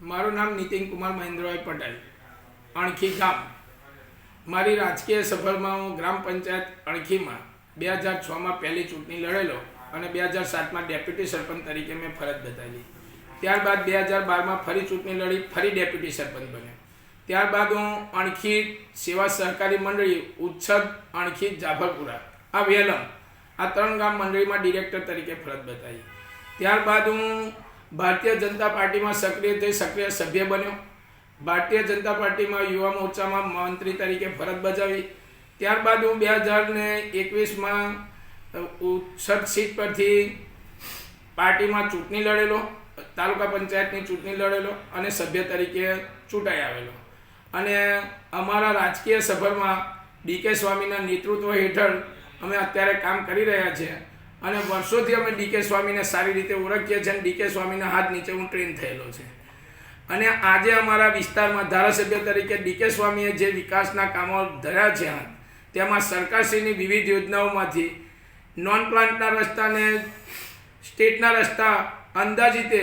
મારું નામ નીતિન કુમાર મહેન્દ્રભાઈ પટેલ, અણખી ગામ. મારી રાજકીય સફરમાં હું ગ્રામ પંચાયત અણખીમાં બે હજાર છમાં પહેલી ચૂંટણી લડેલો અને બે હજાર સાતમાં ડેપ્યુટી સરપંચ તરીકે મેં ફરજ બતાવી ત્યારબાદ બે હજાર બારમાં ફરી ચૂંટણી લડી, ફરી ડેપ્યુટી સરપંચ બન્યો. ત્યારબાદ હું અણખી સેવા સહકારી મંડળી ઉચ્છદ અણખી જાફરપુરા આ વેલમ, આ ત્રણ ગામ મંડળીમાં ડિરેક્ટર તરીકે ફરજ બતાવી ત્યારબાદ હું ભારતીય જનતા પાર્ટીમાં સક્રિય થઈ સક્રિય સભ્ય બન્યો. ભારતીય જનતા પાર્ટીમાં યુવા મોરચામાં મંત્રી તરીકે ફરજ બજાવી. ત્યારબાદ હું બે હજાર ને એકવીસમાં સઠ સીટ પરથી પાર્ટીમાં ચૂંટણી લડેલો, તાલુકા પંચાયતની ચૂંટણી લડેલો અને સભ્ય તરીકે ચૂંટાઈ આવેલો. અને અમારા રાજકીય સફરમાં ડીકે સ્વામીના નેતૃત્વ હેઠળ અમે અત્યારે કામ કરી રહ્યા છીએ. અને વર્ષોથી અમે ડીકે સ્વામીને સારી રીતે ઓળખીએ છીએ અને ડીકે સ્વામીના હાથ નીચે હું ટ્રેન થયેલો છે. અને આજે અમારા વિસ્તારમાં ધારાસભ્ય તરીકે ડીકે સ્વામીએ જે વિકાસના કામો ધર્યા છે હાથ તેમાં સરકારશ્રીની વિવિધ યોજનાઓમાંથી નોન પ્લાન્ટના રસ્તાને, સ્ટેટના રસ્તા, અંદાજિતે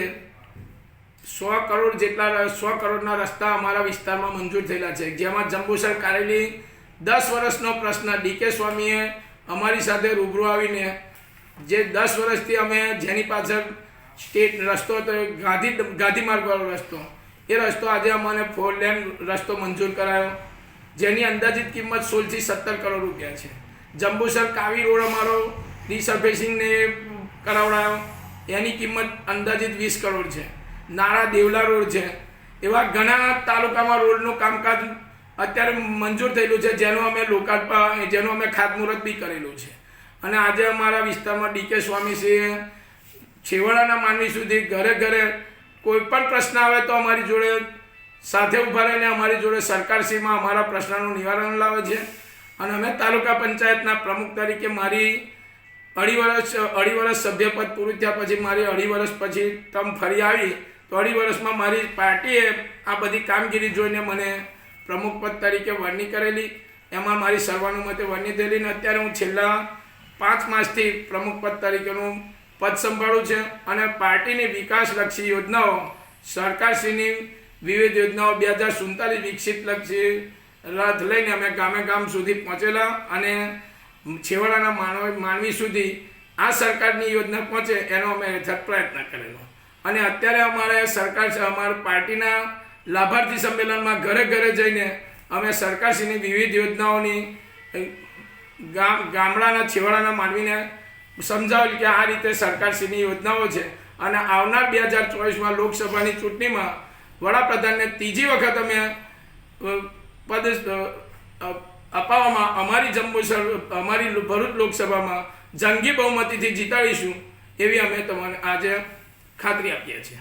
સો કરોડ જેટલા સો કરોડના રસ્તા અમારા વિસ્તારમાં મંજૂર થયેલા છે. જેમાં જંબુસર કારેલી દસ વર્ષનો પ્રશ્ન ડીકે સ્વામીએ અમારી સાથે રૂબરૂ આવીને જે દસ વર્ષથી અમે જેની પાછળ સ્ટેટ રસ્તો હતો ગાંધી ગાંધી માર્ગવાળો રસ્તો. એ રસ્તો આજે અમને ફોર લેન રસ્તો મંજૂર કરાયો, જેની અંદાજિત કિંમત સોળથી સત્તર કરોડ રૂપિયા છે. જંબુસર કાવી રોડ અમારો રિસર્ફેસિંગને કરાવડાયો, એની કિંમત અંદાજિત વીસ કરોડ છે. નાળા દેવલા રોડ છે. એવા ઘણા તાલુકામાં રોડનું કામકાજ અત્યારે મંજૂર થયેલું છે, જેનું અમે લોકાર્પણ જેનું અમે ખાતમુહૂર્ત બી કરેલું છે. અને આજે અમારા વિસ્તારમાં ડીકે સ્વામીશ્રીએ છેવાડાના માનવી સુધી ઘરે ઘરે કોઈ પણ પ્રશ્ન આવે તો અમારી જોડે સાથે ઊભા રહીને અમારી જોડે સરકારશ્રીમાં અમારા પ્રશ્નનું નિવારણ લાવે છે. અને અમે તાલુકા પંચાયતના પ્રમુખ તરીકે મારી અઢી વર્ષ અઢી વર્ષ સભ્યપદ પૂરું થયા પછી મારી અઢી વર્ષ પછી તમ ફરી આવી તો અઢી વર્ષમાં મારી પાર્ટીએ આ બધી કામગીરી જોઈને મને પ્રમુખ પદ તરીકે વરણી કરેલી. એમાં મારી સર્વાનુમતે વરણી થયેલી ને અત્યારે હું છેલ્લા પાંચ માસથી પ્રમુખ પદ તરીકેનું પદ સંભાળું છે અને પાર્ટીની વિકાસલક્ષી યોજનાઓ સરકારશ્રીની વિવિધ યોજનાઓ બે હજાર સુડતાલીસ વિકસિત લક્ષી રથ લઈને અમે ગામે ગામ સુધી પહોંચેલા અને છેવાડાના માનવ, માનવી સુધી આ સરકારની યોજના પહોંચે એનો અમે યથાર્થ પ્રયત્ન કરેલો. અને અત્યારે અમારે સરકાર અમારા પાર્ટીના લાભાર્થી સંમેલનમાં ઘરે ઘરે જઈને અમે સરકારશ્રીની વિવિધ યોજનાઓની ગામ ગામડાના છેવાડાના માનવીને સમજાવેલ કે આ રીતે સરકારશ્રીની યોજનાઓ છે અને આવનાર બે હજાર ચોવીસમાં લોકસભાની ચૂંટણીમાં વડાપ્રધાનને ત્રીજી વખત અમે પદ અપાવવામાં અમારી જંબુસર, અમારી ભરૂચ લોકસભામાં જંગી બહુમતીથી જીતાડીશું એવી અમે તમને આજે ખાતરી આપીએ છીએ.